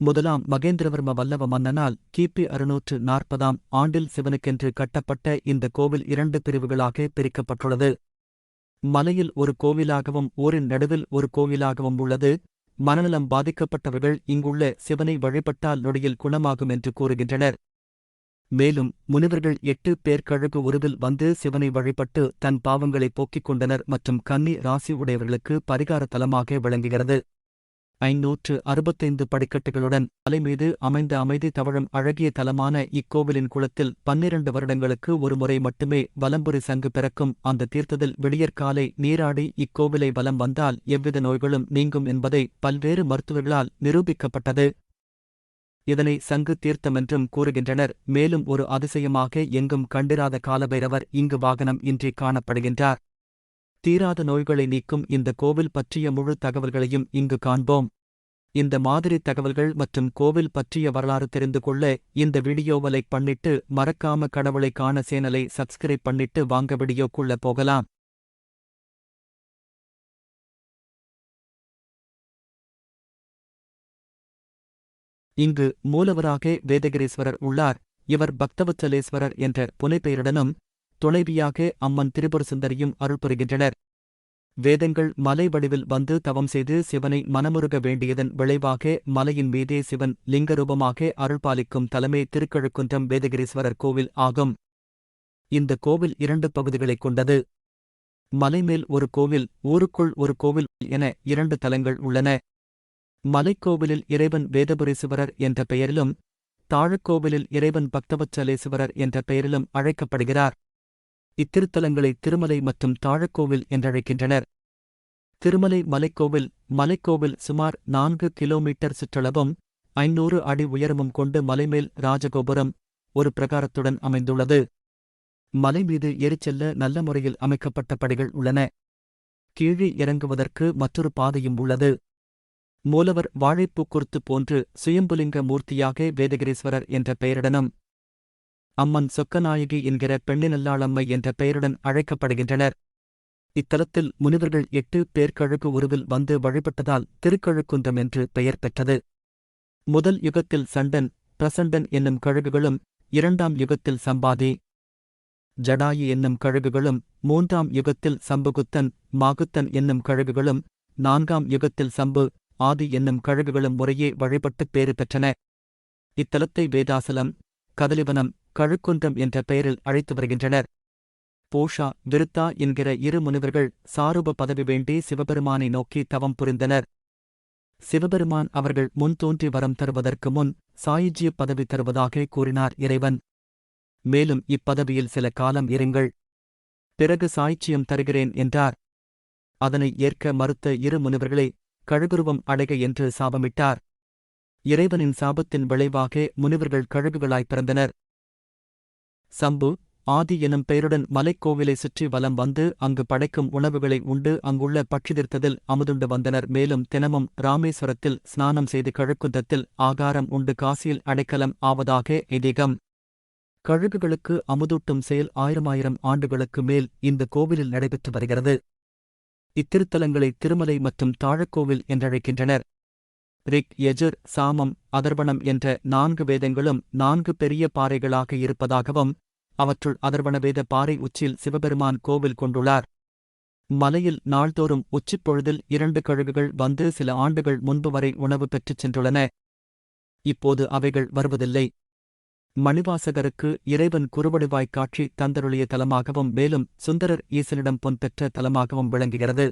முதலாம் மகேந்திரவர்ம வல்லவ மன்னனால் கிபி அறுநூற்று நாற்பதாம் ஆண்டில் சிவனுக்கென்று கட்டப்பட்ட இந்த கோவில் இரண்டு பிரிவுகளாக பிரிக்கப்பட்டுள்ளது. மலையில் ஒரு கோவிலாகவும் ஊரின் நடுவில் ஒரு கோவிலாகவும் உள்ளது. மனநலம் பாதிக்கப்பட்டவர்கள் இங்குள்ள சிவனை வழிபட்டால் நொடியில் குணமாகும் என்று கூறுகின்றனர். மேலும் முனிவர்கள் எட்டு பேர் கழுகு உருவில் வந்து சிவனை வழிபட்டு தன் பாவங்களை போக்கிக் கொண்டனர் மற்றும் கன்னி ராசி உடையவர்களுக்கு பரிகார தலமாக விளங்குகிறது. ஐநூற்று அறுபத்தைந்து படிக்கட்டுகளுடன் மலைமீது அமைந்த அமைதி தவழும் அழகிய தலமான இக்கோவிலின் குளத்தில் பன்னிரண்டு வருடங்களுக்கு ஒருமுறை மட்டுமே வலம்புரி சங்கு பிறக்கும். அந்த தீர்த்தத்தில் விடியற்காலை நீராடி இக்கோவிலை வலம் வந்தால் எவ்வித நோய்களும் நீங்கும் என்பதை பல்வேறு மருத்துவர்களால் நிரூபிக்கப்பட்டது. இதனை சங்கு தீர்த்தமென்றும் கூறுகின்றனர். மேலும் ஒரு அதிசயமாக எங்கும் கண்டிராத காலபைரவர் இங்கு வாகனம் இன்றி காணப்படுகின்றார். தீராத நோய்களை நீக்கும் இந்த கோவில் பற்றிய முழு தகவல்களையும் இங்கு காண்போம். இந்த மாதிரி தகவல்கள் மற்றும் கோவில் பற்றிய வரலாறு தெரிந்து கொள்ள இந்த வீடியோவை லைக் பண்ணிட்டு மறக்காம கடவுளை காண சேனலை சப்ஸ்கிரைப் பண்ணிட்டு வாங்க வீடியோக்குள்ள போகலாம். இங்கு மூலவராக வேதகிரீஸ்வரர் உள்ளார். இவர் பக்தவச்சலேஸ்வரர் என்ற புனைப்பெயருடனும் துணைவியாக அம்மன் திரிபுர சுந்தரியும் அருள் புரிகின்றனர் வேதங்கள் மலை வடிவில் வந்து தவம் செய்து சிவனை மனமுருக வேண்டியதன் விளைவாக மலையின் மீதே சிவன் லிங்கரூபமாக அருள்பாலிக்கும் தலைமை திருக்கழுக்குன்றம் வேதகிரீஸ்வரர் கோவில் ஆகும். இந்த கோவில் இரண்டு பகுதிகளைக் கொண்டது. மலைமேல் ஒரு கோவில் ஊருக்குள் ஒரு கோவில் என இரண்டு தலங்கள் உள்ளன. மலைக்கோவிலில் இறைவன் வேதபுரீசுவரர் என்ற பெயரிலும் தாழக்கோவிலில் இறைவன் பக்தவச்சலேசுவரர் என்ற பெயரிலும் அழைக்கப்படுகிறார். இத்திருத்தலங்களை திருமலை மற்றும் தாழக்கோவில் என்றழைக்கின்றனர். திருமலை மலைக்கோவில் மலைக்கோவில் சுமார் நான்கு கிலோமீட்டர் சுற்றளவும் ஐநூறு அடி உயரமும் கொண்டு மலைமேல் ராஜகோபுரம் ஒரு பிரகாரத்துடன் அமைந்துள்ளது. மலை மீது எரிச்செல்ல நல்ல முறையில் அமைக்கப்பட்ட படிகள் உள்ளன. கீழே இறங்குவதற்கு மற்றொரு பாதையும் உள்ளது. மூலவர் வாழைப்பூக்குருத்து போன்று சுயம்புலிங்க மூர்த்தியாக வேதகிரீஸ்வரர் என்ற பெயரிடனும் அம்மன் சொக்கநாயகி என்கிற பெண்ணினல்லாளம்மை என்ற பெயருடன் அழைக்கப்படுகின்றனர். இத்தலத்தில் முனிவர்கள் எட்டு பேர்கழுகு உருவில் வந்து வழிபட்டதால் திருக்கழுக்குன்றம் என்று பெயர் பெற்றது. முதல் யுகத்தில் சண்டன் பிரசண்டன் என்னும் கழுகுகளும் இரண்டாம் யுகத்தில் சம்பாதி. ஜடாயி என்னும் கழுகுகளும் மூன்றாம் யுகத்தில் சம்புகுத்தன் மாகுத்தன் என்னும் கழுகுகளும் நான்காம் யுகத்தில் சம்பு ஆதி என்னும் கழுகுகளும் முறையே வழிபட்டுப் பேறு பெற்றன. இத்தலத்தை வேதாசலம் கதலிவனம் கழுக்குன்றம் என்ற பெயரில் அழைத்து வருகின்றனர். போஷா விருத்தா என்கிற இரு முனிவர்கள் சாரூப பதவி வேண்டி சிவபெருமானை நோக்கி தவம் புரிந்தனர். சிவபெருமான் அவர்கள் முன் தோன்றி வரம் தருவதற்கு முன் சாயுஜ்ய பதவி தருவதாக கூறினார் இறைவன். மேலும் இப்பதவியில் சில காலம் இருங்கள். பிறகு சாய்ச்சியம் தருகிறேன் என்றார். அதனை ஏற்க மறுத்த இரு முனிவர்களை கழுகுருவம் அடைக என்று சாபமிட்டார். இறைவனின் சாபத்தின் விளைவாக முனிவர்கள் கழுகுகளாய் பிறந்தனர். சம்பு ஆதி எனும் பெயருடன் மலைக்கோவிலை சுற்றி வலம் வந்து அங்கு படைக்கும் உணவுகளை உண்டு அங்குள்ள பட்சிதிர்த்ததில் அமுதுண்டு வந்தனர். மேலும் தினமும் ராமேஸ்வரத்தில் ஸ்நானம் செய்து கழுக்குந்தத்தில் ஆகாரம் உண்டு காசியில் அடைக்கலம் ஆவதாக ஐதீகம். கழுகுகளுக்கு அமுதூட்டும் செயல் ஆயிரமாயிரம் ஆண்டுகளுக்கு மேல் இந்த கோவிலில் நடைபெற்று வருகிறது. இத்திருத்தலங்களை திருமலை மற்றும் தாழக்கோவில் என்றழைக்கின்றனர். ரிக் எஜுர் சாமம் அதர்வணம் என்ற நான்கு வேதங்களும் நான்கு பெரிய பாறைகளாக இருப்பதாகவும் அவற்றுள் அதர்வண வேத பாறை உச்சியில் சிவபெருமான் கோவில் கொண்டுள்ளார். மலையில் நாள்தோறும் உச்சிப்பொழுதில் இரண்டு கழுகுகள் வந்து சில ஆண்டுகள் முன்பு வரை உணவு பெற்றுச் சென்றுள்ளன. இப்போது அவைகள் வருவதில்லை. மணிவாசகருக்கு இறைவன் குறுவடிவாய்க் காட்சி தந்தருளிய தலமாகவும் மேலும் சுந்தரர் ஈசனிடம் பொன் பெற்ற தலமாகவும் விளங்குகிறது.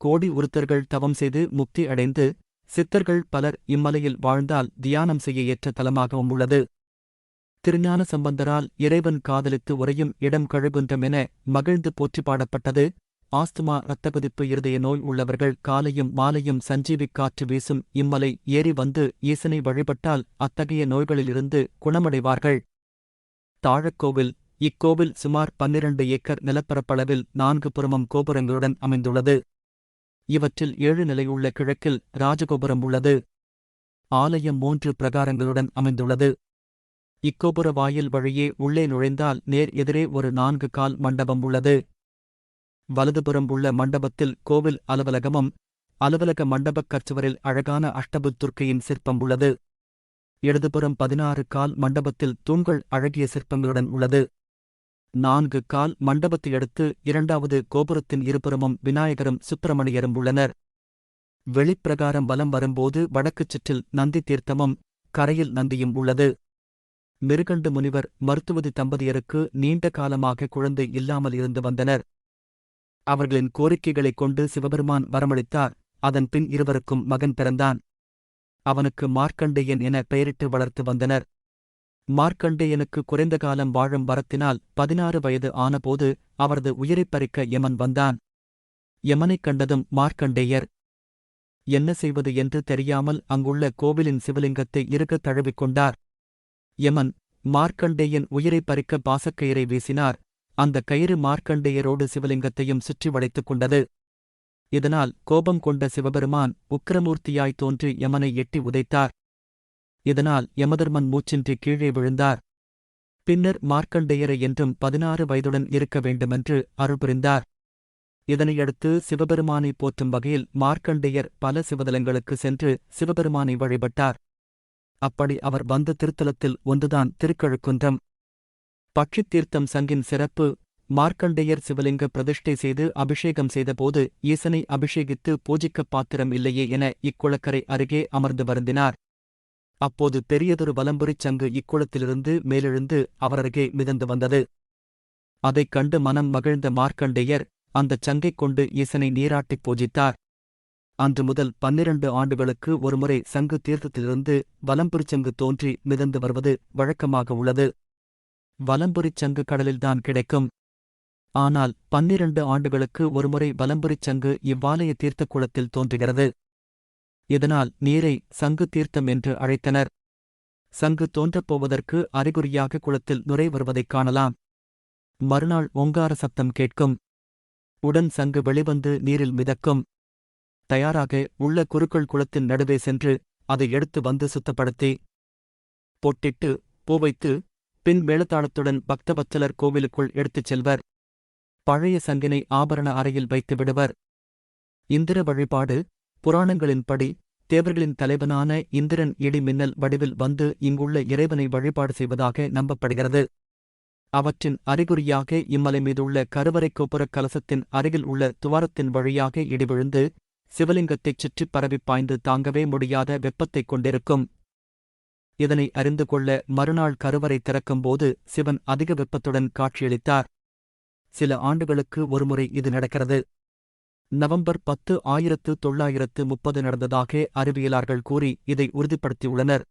கோடி உருத்தர்கள் தவம் செய்து முக்தி அடைந்து சித்தர்கள் பலர் இம்மலையில் வாழ்ந்தால் தியானம் செய்ய ஏற்ற தலமாகவும் உள்ளது. திருஞான சம்பந்தரால் இறைவன் காதலித்து உறையும் இடம் கழுகுன்றமென மகிழ்ந்து போற்றி பாடப்பட்டது. ஆஸ்துமா இரத்தகுதிப்பு இருதய நோய் உள்ளவர்கள் காலையும் மாலையும் சஞ்சீவிக் காற்று வீசும் இம்மலை ஏறி வந்து ஈசனை வழிபட்டால் அத்தகைய நோய்களிலிருந்து குணமடைவார்கள். தாழக்கோவில் இக்கோவில் சுமார் பன்னிரண்டு ஏக்கர் நிலப்பரப்பளவில் நான்கு புறமும் கோபுரங்களுடன் அமைந்துள்ளது. இவற்றில் ஏழு நிலையுள்ள கிழக்கில் ராஜகோபுரம் உள்ளது. ஆலயம் மூன்று பிரகாரங்களுடன் அமைந்துள்ளது. இக்கோபுர வாயில் வழியே உள்ளே நுழைந்தால் நேர் எதிரே ஒரு நான்கு கால் மண்டபம் உள்ளது. வலதுபுறம் உள்ள மண்டபத்தில் கோவில் அலுவலகமும் அலுவலக மண்டபக் கற்சுவரில் அழகான அஷ்டபு துர்க்கையின் சிற்பம் உள்ளது. இடதுபுறம் பதினாறு கால் மண்டபத்தில் தூண்கள் அழகிய சிற்பங்களுடன் உள்ளது. நான்கு கால் மண்டபத்தை அடுத்து இரண்டாவது கோபுரத்தின் இருபுறமும் விநாயகரும் சுப்பிரமணியரும் உள்ளனர். வெளிப்பிரகாரம் வலம் வரும்போது வடக்குச் சிற்றில் நந்தி தீர்த்தமும் கரையில் நந்தியும் உள்ளது. மிருகண்டு முனிவர் மருத்துவதி தம்பதியருக்கு நீண்ட காலமாக குழந்தை இல்லாமல் இருந்து வந்தனர். அவர்களின் கோரிக்கைகளைக் கொண்டு சிவபெருமான் வரமளித்தார். அதன் பின் இருவருக்கும் மகன் பிறந்தான். அவனுக்கு மார்க்கண்டேயன் என பெயரிட்டு வளர்த்து வந்தனர். மார்க்கண்டேயனுக்கு குறைந்த காலம் வாழும் வரத்தினால் பதினாறு வயது ஆனபோது அவரது உயிரைப் பறிக்க யமன் வந்தான். யமனைக் கண்டதும் மார்க்கண்டேயர் என்ன செய்வது என்று தெரியாமல் அங்குள்ள கோவிலின் சிவலிங்கத்தை இறுகத் தழுவிக் கொண்டார். யமன் மார்க்கண்டேயன் உயிரைப் பறிக்க பாசக்கயிறை வீசினார். அந்த கயிறு மார்க்கண்டேயரோடு சிவலிங்கத்தையும் சுற்றி வளைத்துக் கொண்டது. இதனால் கோபம் கொண்ட சிவபெருமான் உக்கிரமூர்த்தியாய் தோன்றி யமனை எட்டி உதைத்தார். இதனால் யமதர்மன் மூச்சின்றி கீழே விழுந்தார். பின்னர் மார்க்கண்டேயரை என்றும் பதினாறு வயதுடன் இருக்க வேண்டுமென்று அருள்புரிந்தார் இதனையடுத்து சிவபெருமானை போற்றும் வகையில் மார்க்கண்டேயர் பல சிவதலங்களுக்கு சென்று சிவபெருமானை வழிபட்டார். அப்படி அவர் வந்த திருத்தலத்தில் ஒன்றுதான் திருக்கழுக்குன்றம். பட்சித் தீர்த்தம் சங்கின் சிறப்பு மார்க்கண்டேயர் சிவலிங்க பிரதிஷ்டை செய்து அபிஷேகம் செய்தபோது ஈசனை அபிஷேகித்து பூஜிக்கப் பாத்திரம் இல்லையே என இக்குளக்கரை அருகே அமர்ந்து வருந்தினார். அப்போது பெரியதொரு வலம்புரிச் சங்கு இக்குளத்திலிருந்து மேலெழுந்து அவரருகே மிதந்து வந்தது. அதைக் கண்டு மனம் மகிழ்ந்த மார்க்கண்டேயர் அந்தச் சங்கைக் கொண்டு ஈசனை நீராட்டிப் பூஜித்தார். அன்று முதல் பன்னிரண்டு ஆண்டுகளுக்கு ஒருமுறை சங்கு தீர்த்தத்திலிருந்து வலம்புரிச் சங்கு தோன்றி மிதந்து வருவது வழக்கமாக உள்ளது. வலம்புரிச் சங்கு கடலில்தான் கிடைக்கும். ஆனால் பன்னிரண்டு ஆண்டுகளுக்கு ஒருமுறை வலம்புரிச் சங்கு இவ்வாலய தீர்த்த குளத்தில் தோன்றுகிறது. இதனால் நீரை சங்கு தீர்த்தம் என்று அழைத்தனர்? சங்கு தோன்றப் போவதற்கு அறிகுறியாக குளத்தில் நுரை வருவதைக் காணலாம். மறுநாள் ஓங்கார சப்தம் கேட்கும். உடன் சங்கு வெளிவந்து நீரில் மிதக்கும். தயாராக உள்ள குருக்கள் குளத்தின் நடுவே சென்று அதை எடுத்து வந்து சுத்தப்படுத்தி பொட்டிட்டு பூவைத்து பின் மேளதாளத்துடன் பக்தவத்சலர் கோவிலுக்குள் எடுத்துச் செல்வர். பழைய சங்கினை ஆபரண அறையில் வைத்து விடுவர். இந்திர வழிபாடு புராணங்களின்படி தேவர்களின் தலைவனான இந்திரன் இடி மின்னல் வடிவில் வந்து இங்குள்ள இறைவனை வழிபாடு செய்வதாக நம்பப்படுகிறது. அவற்றின் அறிகுறியாக இம்மலை மீதுள்ள கருவறை கோபுரக் கலசத்தின் அருகில் உள்ள துவாரத்தின் வழியாக இடிவிழுந்து சிவலிங்கத்தைச் சுற்றிப் பரவிப் பாய்ந்து தாங்கவே முடியாத வெப்பத்தைக் கொண்டிருக்கும். இதனை அறிந்து கொள்ள மறுநாள் கருவறை திறக்கும்போது சிவன் அதிக வெப்பத்துடன் காட்சியளித்தார். சில ஆண்டுகளுக்கு ஒருமுறை இது நடக்கிறது. நவம்பர் பத்து ஆயிரத்து தொள்ளாயிரத்து முப்பது நடந்ததாக அறிவியலார்கள் கூறி இதை உறுதிப்படுத்தியுள்ளனர்.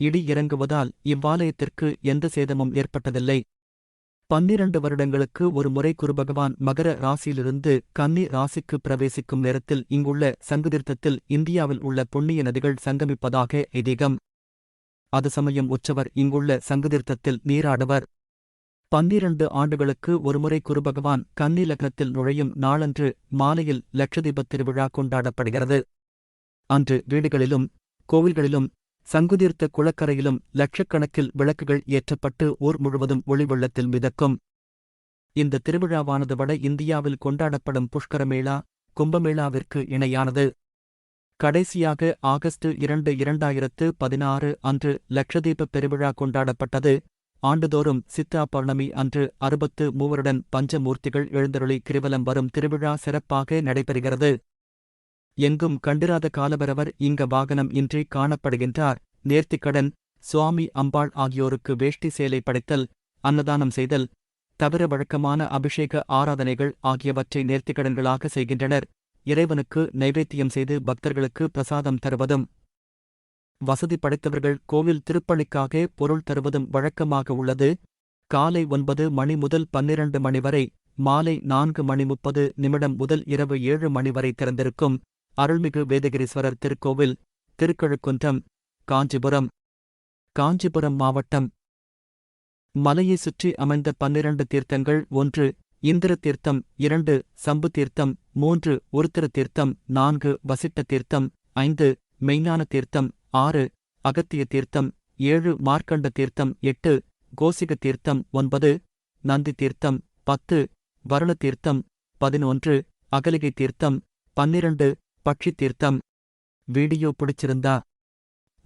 இடி இறங்குவதால் இவ்வாலயத்திற்கு எந்த சேதமும் ஏற்பட்டதில்லை. பன்னிரண்டு வருடங்களுக்கு ஒரு முறை குருபகவான் மகர ராசியிலிருந்து கன்னி ராசிக்கு பிரவேசிக்கும் நேரத்தில் இங்குள்ள சங்குதீர்த்தத்தில் இந்தியாவில் உள்ள புண்ணிய நதிகள் சங்கமிப்பதாக ஐதீகம். அது சமயம் உற்சவர் இங்குள்ள சங்குதீர்த்தத்தில் நீராடுவர். பன்னிரண்டு ஆண்டுகளுக்கு ஒருமுறை குருபகவான் கன்னி லக்னத்தில் நுழையும் நாளன்று மாலையில் லட்சதீப திருவிழா கொண்டாடப்படுகிறது. அன்று வீடுகளிலும் கோவில்களிலும் சங்குதீர்த்த குளக்கரையிலும் லட்சக்கணக்கில் விளக்குகள் ஏற்றப்பட்டு ஊர் முழுவதும் ஒளி வெள்ளத்தில் மிதக்கும். இந்த திருவிழாவானது வட இந்தியாவில் கொண்டாடப்படும் புஷ்கரமேளா கும்பமேளாவிற்கு இணையானது. கடைசியாக ஆகஸ்ட் இரண்டு இரண்டாயிரத்து பதினாறு அன்று லட்சதீப பெருவிழா கொண்டாடப்பட்டது. ஆண்டுதோறும் சித்தா பௌர்ணமி அன்று அறுபத்து மூவருடன் பஞ்சமூர்த்திகள் எழுந்தருளி கிரிவலம் வரும் திருவிழா சிறப்பாக நடைபெறுகிறது. எங்கும் கண்டிராத காலபரவர் இங்க வாகனம் இன்றி காணப்படுகின்றார். நேர்த்திக்கடன் சுவாமி அம்பாள் ஆகியோருக்கு வேஷ்டி சேலை படைத்தல் அன்னதானம் செய்தல் தவிர வழக்கமான அபிஷேக ஆராதனைகள் ஆகியவற்றை நேர்த்திக்கடன்களாக செய்கின்றனர். இறைவனுக்கு நைவேத்தியம் செய்து பக்தர்களுக்கு பிரசாதம் தருவதும் வசதி படைத்தவர்கள் கோவில் திருப்பணிக்காக பொருள் தருவதும் வழக்கமாக உள்ளது. காலை ஒன்பது மணி முதல் பன்னிரண்டு மணி வரை மாலை நான்கு மணி முப்பது நிமிடம் முதல் இரவு ஏழு மணி வரை திறந்திருக்கும் அருள்மிகு வேதகிரீஸ்வரர் திருக்கோவில் திருக்கழுக்குன்றம் காஞ்சிபுரம். காஞ்சிபுரம் மாவட்டம். மலையை சுற்றி அமைந்த பன்னிரண்டு தீர்த்தங்கள் ஒன்று இந்திர தீர்த்தம் இரண்டு சம்பு தீர்த்தம் மூன்று உருத்திர தீர்த்தம் நான்கு வசிட்ட தீர்த்தம் ஐந்து மெய்ஞான தீர்த்தம் ஆறு அகத்திய தீர்த்தம் ஏழு மார்க்கண்ட தீர்த்தம் எட்டு கோசிக தீர்த்தம் ஒன்பது நந்தி தீர்த்தம் பத்து வருண தீர்த்தம் பதினொன்று அகலிகை தீர்த்தம் பன்னிரண்டு பட்சி தீர்த்தம். வீடியோ பிடிச்சிருந்தா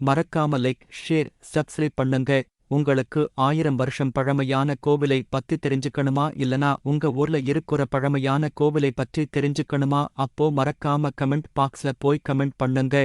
மறக்காம லைக் ஷேர் சப்ஸ்கிரைப் பண்ணுங்க. உங்களுக்கு ஆயிரம் வருஷம் பழமையான கோவிலை பத்தி தெரிஞ்சுக்கணுமா? இல்லனா உங்க ஊர்ல இருக்கிற பழமையான கோவிலை பற்றி தெரிஞ்சுக்கணுமா? அப்போ மறக்காம கமெண்ட் பாக்ஸ்ல போய் கமெண்ட் பண்ணுங்க.